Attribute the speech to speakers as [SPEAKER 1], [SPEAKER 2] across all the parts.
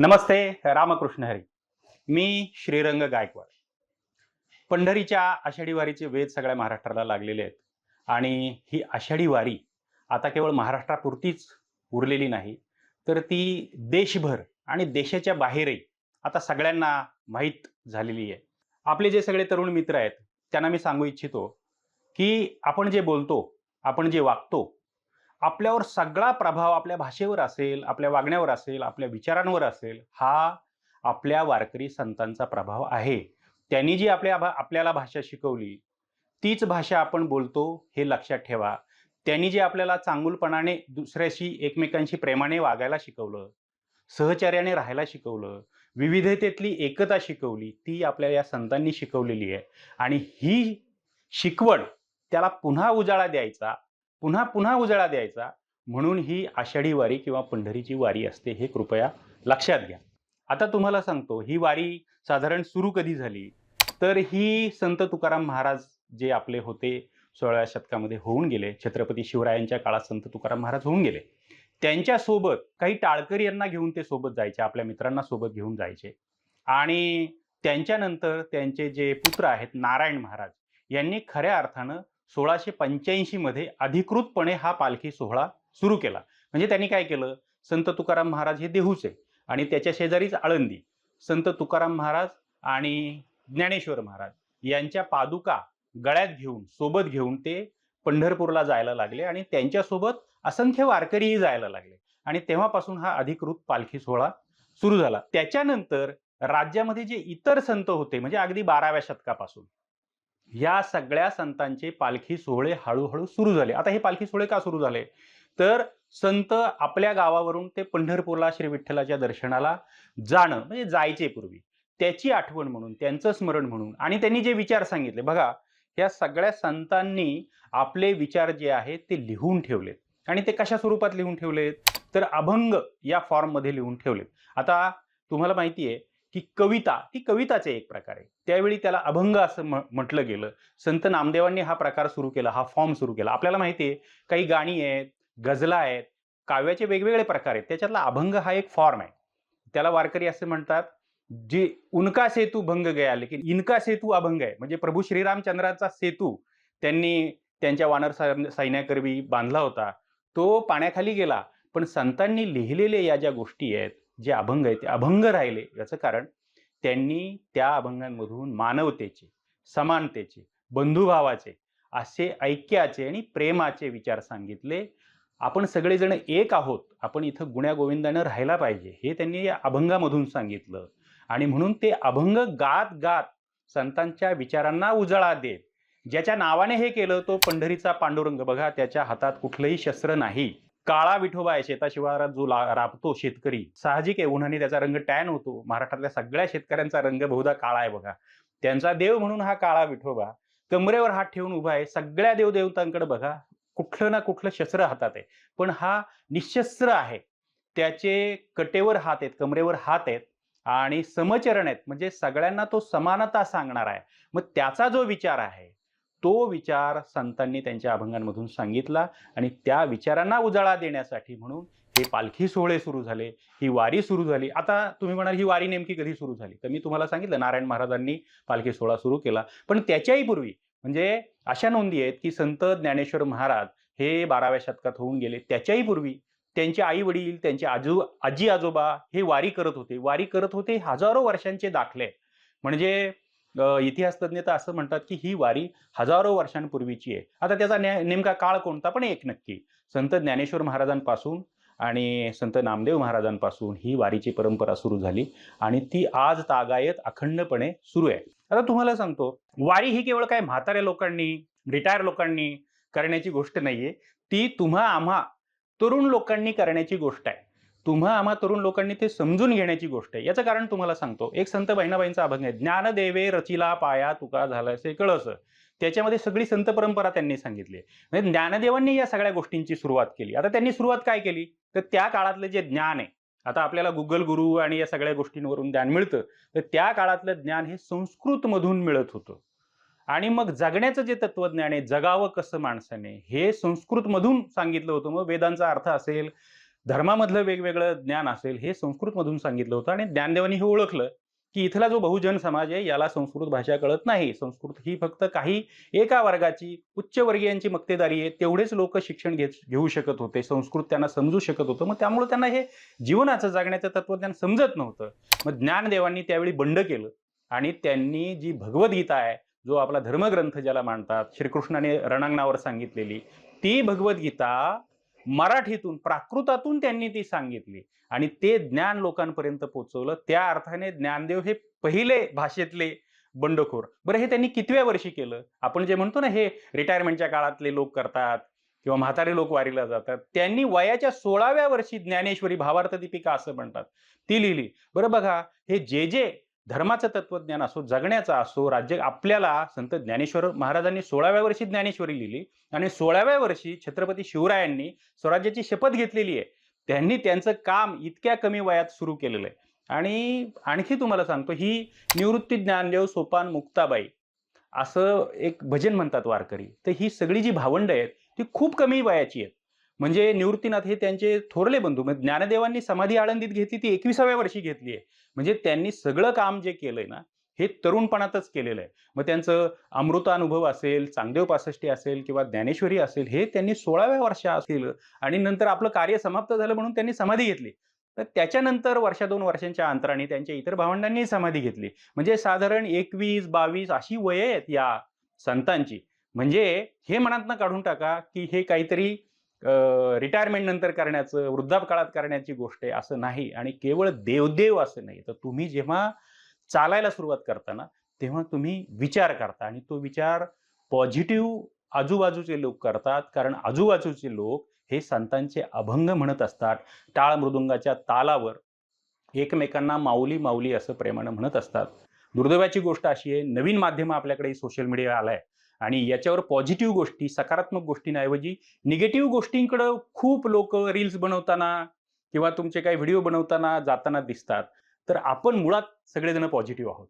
[SPEAKER 1] नमस्ते रामकृष्ण हरी. मी श्रीरंग गायकवाड. पंढरीच्या आषाढी वारीचे वेध सगळ्या महाराष्ट्राला लागलेले आहेत. आणि ही आषाढी वारी आता केवळ महाराष्ट्रापुरतीच उरलेली नाही तर ती देशभर आणि देशाच्या बाहेरही आता सगळ्यांना माहीत झालेली आहे. आपले जे सगळे तरुण मित्र आहेत त्यांना मी सांगू इच्छितो की आपण जे बोलतो आपण जे वागतो आपल्यावर सगळा प्रभाव आपल्या भाषेवर असेल आपल्या वागण्यावर असेल आपल्या विचारांवर असेल हा आपल्या वारकरी संतांचा प्रभाव आहे. त्यांनी जी आपल्या भा- आपल्याला भाषा शिकवली तीच भाषा आपण बोलतो हे लक्षात ठेवा. त्यांनी जे आपल्याला चांगुलपणाने दुसऱ्याशी एकमेकांशी प्रेमाने वागायला शिकवलं सहचर्याने राहायला शिकवलं विविधतेतली एकता शिकवली ती आपल्या या संतांनी शिकवलेली आहे. आणि ही शिकवण त्याला पुन्हा उजाळा द्यायचा पुन्हा पुन्हा उजाळा द्यायचा. म्हणून ही आषाढी वारी किंवा पंढरीची वारी असते हे कृपया लक्षात घ्या. आता तुम्हाला सांगतो ही वारी साधारण सुरू कधी झाली? तर ही संत तुकाराम महाराज जे आपले होते सोळाव्या शतकामध्ये होऊन गेले. छत्रपती शिवरायांच्या काळात संत तुकाराम महाराज होऊन गेले. त्यांच्यासोबत काही टाळकरी यांना घेऊन ते सोबत जायचे आपल्या मित्रांना सोबत घेऊन जायचे. आणि त्यांच्यानंतर त्यांचे जे पुत्र आहेत नारायण महाराज यांनी खऱ्या अर्थानं सोळाशे पंच्याऐंशी मध्ये अधिकृतपणे हा पालखी सोहळा सुरू केला. म्हणजे त्यांनी काय केलं? संत तुकाराम महाराज हे देहूचे आणि त्याच्या शेजारीच आळंदी. संत तुकाराम महाराज आणि ज्ञानेश्वर महाराज यांच्या पादुका गळ्यात घेऊन सोबत घेऊन ते पंढरपूरला जायला लागले आणि त्यांच्यासोबत असंख्य वारकरीही जायला लागले. आणि तेव्हापासून हा अधिकृत पालखी सोहळा सुरू झाला. त्याच्यानंतर राज्यामध्ये जे इतर संत होते म्हणजे अगदी बाराव्या शतकापासून या सगळ्या संतांचे पालखी सोहळे हळूहळू सुरू झाले. आता हे पालखी सोहळे का सुरू झाले? तर संत आपल्या गावावरून ते पंढरपूरला श्री विठ्ठलाच्या दर्शनाला जाणं म्हणजे जायचे पूर्वी. त्याची आठवण म्हणून त्यांचं स्मरण म्हणून. आणि त्यांनी जे विचार सांगितले बघा या सगळ्या संतांनी आपले विचार जे आहेत ते लिहून ठेवलेत. आणि ते कशा स्वरूपात लिहून ठेवलेत? तर अभंग या फॉर्ममध्ये लिहून ठेवलेत. आता तुम्हाला माहिती आहे की कविता ही कविताचे एक प्रकार आहे. त्यावेळी त्याला अभंग असं म्हटलं गेलं. संत नामदेवांनी हा प्रकार सुरू केला हा फॉर्म सुरू केला. आपल्याला माहिती आहे काही गाणी आहेत गझला आहेत काव्याचे वेगवेगळे प्रकार आहेत. त्याच्यातला अभंग हा एक फॉर्म आहे. त्याला वारकरी असे म्हणतात जे उनका सेतू भंग गया लेकिन इनका सेतू अभंग आहे. म्हणजे प्रभू श्रीरामचंद्राचा सेतू त्यांनी त्यांच्या वानर सैन्याकरवी बांधला होता. तो पाण्याखाली गेला पण संतांनी लिहिलेले या ज्या गोष्टी आहेत जे अभंग आहेत ते अभंग राहिले. याचं कारण त्यांनी त्या अभंगांमधून मानवतेचे समानतेचे बंधुभावाचे असे ऐक्याचे आणि प्रेमाचे विचार सांगितले. आपण सगळेजण एक आहोत. आपण इथं गुण्यागोविंदानं राहायला पाहिजे. हे त्यांनी या अभंगामधून सांगितलं. आणि म्हणून ते अभंग गात गात संतांच्या विचारांना उजाळा देत. ज्याच्या नावाने हे केलं तो पंढरीचा पांडुरंग. बघा त्याच्या हातात कुठलंही शस्त्र नाही. काळा विठोबा आहे शेताशिवारात जो ला- राबतो शेतकरी साहजिक आहे. उन्हाने त्याचा रंग टॅन होतो. महाराष्ट्रातल्या सगळ्या शेतकऱ्यांचा रंग बहुधा काळा आहे बघा. त्यांचा देव म्हणून हा काळा विठोबा कमरेवर हात ठेवून उभा आहे. सगळ्या देवदेवतांकडे बघा कुठलं ना कुठलं शस्त्र हातात आहे. पण हा निशस्त्र आहे. त्याचे कटेवर हात आहेत कमरेवर हात आहेत आणि समचरण आहेत. म्हणजे सगळ्यांना तो समानता सांगणार आहे. मग त्याचा जो विचार आहे तो विचार संतांनी त्यांच्या अभंगांमधून सांगितला आणि त्या विचारांना उजाळा देण्यासाठी म्हणून हे पालखी सोहळे सुरू झाले ही वारी सुरू झाली. आता तुम्ही म्हणाल ही वारी नेमकी कधी सुरू झाली? तर मी तुम्हाला सांगितलं नारायण महाराजांनी पालखी सोहळा सुरू केला. पण त्याच्याही पूर्वी म्हणजे अशा नोंदी आहेत की संत ज्ञानेश्वर महाराज हे बाराव्या शतकात होऊन गेले. त्याच्याही पूर्वी त्यांचे आई वडील त्यांचे आजू आजी आजोबा हे वारी करत होते. वारी करत होते हजारो वर्षांचे दाखले. म्हणजे इतिहासतज्ञ इतिहास तर असं म्हणतात की ही वारी हजारो वर्षांपूर्वीची आहे. आता त्याचा ने नेमका काळ कोणता पण एक नक्की. संत ज्ञानेश्वर महाराजांपासून आणि संत नामदेव महाराजांपासून ही वारीची परंपरा सुरू झाली आणि ती आज तागायत अखंडपणे सुरू आहे. आता तुम्हाला सांगतो वारी ही केवळ काय म्हाताऱ्या लोकांनी रिटायर लोकांनी करण्याची गोष्ट नाहीये. ती तुम्हा आम्हा तरुण लोकांनी करण्याची गोष्ट आहे. तुम्हा आम्हा तरुण लोकांनी ते समजून घेण्याची गोष्ट आहे. याचं कारण तुम्हाला सांगतो. एक संत बहिणाबाईंचा अभंग आहे. ज्ञानदेवे रचिला पाया तुका झालासे कळस. त्याच्यामध्ये सगळी संत परंपरा त्यांनी सांगितली म्हणजे ज्ञानदेवांनी या सगळ्या गोष्टींची सुरुवात केली. आता त्यांनी सुरुवात काय केली? तर त्या काळातलं जे ज्ञान आहे आता आपल्याला गुगल गुरु आणि या सगळ्या गोष्टींवरून ज्ञान मिळतं. तर त्या काळातलं ज्ञान हे संस्कृतमधून मिळत होतं. आणि मग जगण्याचं जे तत्वज्ञान आहे जगावं कसं माणसाने हे संस्कृतमधून सांगितलं होतं. मग वेदांचा अर्थ असेल धर्मामधलं वेगवेगळं ज्ञान असेल हे संस्कृतमधून सांगितलं होतं आणि ज्ञानदेवांनी हे ओळखलं की इथला जो बहुजन समाज आहे याला संस्कृत भाषा कळत नाही. संस्कृत ही फक्त काही एका वर्गाची उच्चवर्गीयांची मक्तेदारी आहे तेवढेच लोक शिक्षण घेत घेऊ शकत होते. संस्कृत त्यांना समजू शकत होतं. मग त्यामुळे त्यांना हे जीवनाचं जगण्याचं तत्वज्ञान समजत नव्हतं. मग ज्ञानदेवांनी त्यावेळी बंड केलं आणि त्यांनी जी भगवद्गीता आहे जो आपला धर्मग्रंथ ज्याला मानतात श्रीकृष्णाने रणांगणावर सांगितलेली ती भगवद्गीता मराठीतून प्राकृतातून त्यांनी ती सांगितली. आणि ते ज्ञान लोकांपर्यंत पोहोचवलं. त्या अर्थाने ज्ञानदेव हे पहिले भाषेतले बंडखोर. बरं हे त्यांनी कितव्या वर्षी केलं? आपण जे म्हणतो ना हे रिटायरमेंटच्या काळातले लोक करतात किंवा म्हातारे लोक वारीला जातात त्यांनी वयाच्या सोळाव्या वर्षी ज्ञानेश्वरी भावार्थ दीपिका असं म्हणतात. ती लिहिली. बरं बघा हे जे जे धर्माचं तत्वज्ञान असो जगण्याचा असो राज्य आपल्याला संत ज्ञानेश्वर महाराजांनी सोळाव्या वर्षी ज्ञानेश्वरी लिहिली आणि सोळाव्या वर्षी छत्रपती शिवरायांनी स्वराज्याची शपथ घेतलेली आहे. त्यांनी त्यांचं काम इतक्या कमी वयात सुरू केलेलं आहे. आणि आणखी तुम्हाला सांगतो ही निवृत्ती ज्ञानदेव सोपान मुक्ताबाई असं एक भजन म्हणतात वारकरी. तर ही सगळी जी भावंड आहेत ती खूप कमी वयाची आहेत. म्हणजे निवृत्तीनाथ हे त्यांचे थोरले बंधू म्हणजे ज्ञानदेवांनी समाधी आळंदीत घेतली ती एकविसाव्या वर्षी घेतली आहे. म्हणजे त्यांनी सगळं काम जे केलंय ना हे तरुणपणातच केलेलं आहे. मग त्यांचं अमृतानुभव असेल चांगदेव पासष्टी असेल किंवा ज्ञानेश्वरी असेल हे त्यांनी सोळाव्या वर्षा असेल आणि नंतर आपलं कार्य समाप्त झालं म्हणून त्यांनी समाधी घेतली. तर त्याच्यानंतर वर्षा दोन वर्षांच्या अंतराने त्यांच्या इतर भावंडांनी समाधी घेतली. म्हणजे साधारण एकवीस बावीस अशी वय आहेत या संतांची. म्हणजे हे मनातनं काढून टाका की हे काहीतरी रिटायरमेंट नंतर करण्याचं वृद्धापकाळात करण्याची गोष्ट आहे असं नाही. आणि केवळ देवदेव असं नाही. तर तुम्ही जेव्हा चालायला सुरुवात करताना तेव्हा तुम्ही विचार करता. आणि तो विचार पॉझिटिव्ह आजूबाजूचे लोक करतात. कारण आजूबाजूचे लोक हे संतांचे अभंग म्हणत असतात. टाळ मृदुंगाच्या तालावर एकमेकांना माऊली माऊली असं प्रेमानं म्हणत असतात. दुर्दैवाची गोष्ट अशी आहे नवीन माध्यम आपल्याकडे सोशल मीडिया आलाय. आणि याच्यावर पॉझिटिव्ह गोष्टी सकारात्मक गोष्टींऐवजी निगेटिव्ह गोष्टींकडं खूप लोक रील्स बनवताना किंवा तुमचे काही व्हिडिओ बनवताना जाताना दिसतात. तर आपण मुळात सगळेजण पॉझिटिव्ह आहोत.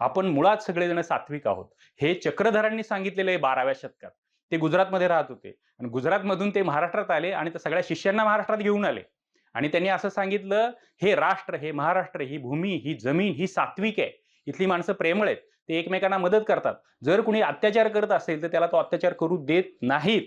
[SPEAKER 1] आपण मुळात सगळेजण सात्विक आहोत. हे चक्रधरांनी सांगितलेलं आहे बाराव्या शतकात. ते गुजरातमध्ये राहत होते. आणि गुजरातमधून ते महाराष्ट्रात आले आणि त्या सगळ्या शिष्यांना महाराष्ट्रात घेऊन आले. आणि त्यांनी असं सांगितलं हे राष्ट्र हे महाराष्ट्र ही भूमी ही जमीन ही सात्विक आहे. इथली माणसं प्रेमळ आहेत. ते एकमेकांना मदत करतात. जर कुणी अत्याचार करत असेल तर त्याला तो अत्याचार करू देत नाहीत.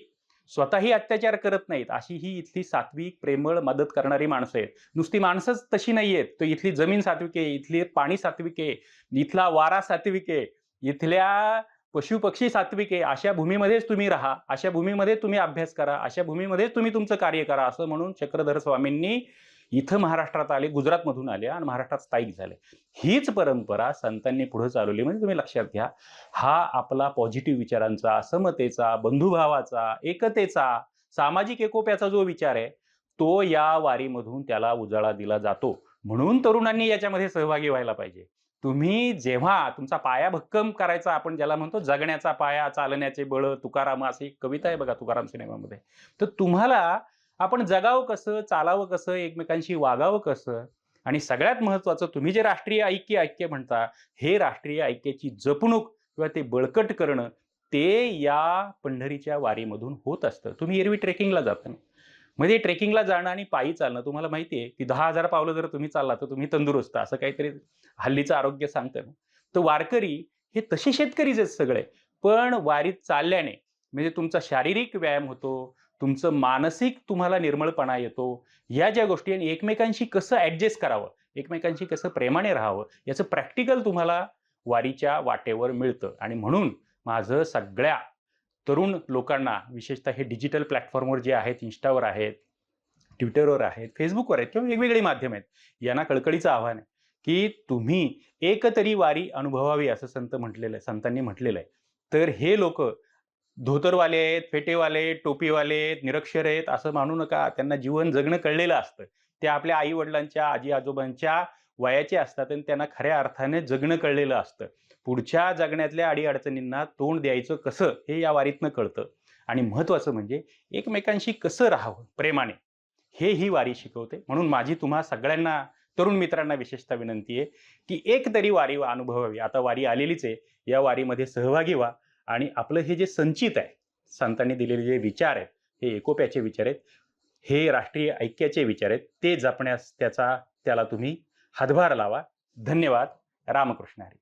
[SPEAKER 1] स्वतःही अत्याचार करत नाहीत. अशी ही इथली सात्विक प्रेमळ मदत करणारी माणसं आहेत. नुसती माणसंच तशी नाही आहेत तर इथली जमीन सात्विक आहे इथली पाणी सात्विक आहे इथला वारा सात्विक आहे इथल्या पशुपक्षी सात्विक आहे. अशा भूमीमध्येच तुम्ही राहा अशा भूमीमध्ये तुम्ही अभ्यास करा अशा भूमीमध्येच तुम्ही तुमचं कार्य करा असं म्हणून चक्रधर स्वामींनी इथं महाराष्ट्रात आले गुजरातमधून आले आणि महाराष्ट्रात स्थायिक झाले. हीच परंपरा संतांनी पुढे चालवली. म्हणजे तुम्ही लक्षात घ्या हा आपला पॉझिटिव्ह विचारांचा समतेचा बंधुभावाचा एकतेचा सामाजिक एकोप्याचा जो विचार आहे तो या वारीमधून त्याला उजाळा दिला जातो. म्हणून तरुणांनी याच्यामध्ये सहभागी व्हायला पाहिजे. तुम्ही जेव्हा तुमचा पाया भक्कम करायचा आपण ज्याला म्हणतो जगण्याचा पाया चालण्याचे बळ तुकाराम अशी एक कविता आहे बघा तुकाराम सिनेमामध्ये. तर तुम्हाला आपण जगावं कसं चालावं कसं एकमेकांशी वागावं कसं? आणि सगळ्यात महत्वाचं तुम्ही जे राष्ट्रीय ऐक्य ऐक्य म्हणता हे राष्ट्रीय ऐक्याची जपणूक किंवा ते बळकट करणं ते या पंढरीच्या वारीमधून होत असतं. तुम्ही एरवी ट्रेकिंगला जाता म्हणजे ट्रेकिंगला जाणं आणि पायी चालणं तुम्हाला माहिती आहे की दहा हजार पावलं जर तुम्ही चालला तर तुम्ही तंदुरुस्त असं काहीतरी हल्लीचं आरोग्य सांगतं ना. तर वारकरी हे तसे शेतकरीच आहेत सगळे. पण वारीत चालल्याने म्हणजे तुमचा शारीरिक व्यायाम होतो तुमचं मानसिक तुम्हाला निर्मळपणा येतो. या ज्या गोष्टी आणि एकमेकांशी कसं ॲडजस्ट करावं एकमेकांशी कसं प्रेमाने राहावं याचं प्रॅक्टिकल तुम्हाला वारीच्या वाटेवर मिळतं. आणि म्हणून माझं सगळ्या तरुण लोकांना विशेषतः हे डिजिटल प्लॅटफॉर्मवर जे आहेत इन्स्टावर आहेत ट्विटरवर आहेत फेसबुकवर आहेत किंवा वेगवेगळी माध्यम आहेत यांना कळकळीचं आव्हान आहे की तुम्ही एक तरी वारी अनुभवावी असं संत म्हटलेलं आहे संतांनी म्हटलेलं आहे. तर हे लोक धोतरवाले आहेत फेटेवाले टोपीवाले आहेत निरक्षर आहेत असं मानू नका. त्यांना जीवन जगणं कळलेलं असतं. ते आपल्या आई वडिलांच्या आजी आजोबांच्या वयाचे असतात आणि त्यांना खऱ्या अर्थाने जगणं कळलेलं असतं. पुढच्या जगण्यातल्या अडीअडचणींना तोंड द्यायचं कसं हे या वारीतनं कळतं. आणि महत्त्वाचं म्हणजे एकमेकांशी कसं राहावं प्रेमाने हे ही वारी शिकवते. म्हणून माझी तुम्हा सगळ्यांना तरुण मित्रांना विशेषतः विनंती आहे की एक तरी वारी अनुभवावी. आता वारी आलेलीच आहे. या वारीमध्ये सहभागी व्हा. आणि आपलं हे जे संचित आहे संतांनी दिलेले जे विचार आहेत हे एकोप्याचे विचार आहेत हे राष्ट्रीय ऐक्याचे विचार आहेत ते जपण्यास त्याचा त्याला तुम्ही हातभार लावा. धन्यवाद. रामकृष्ण हरी.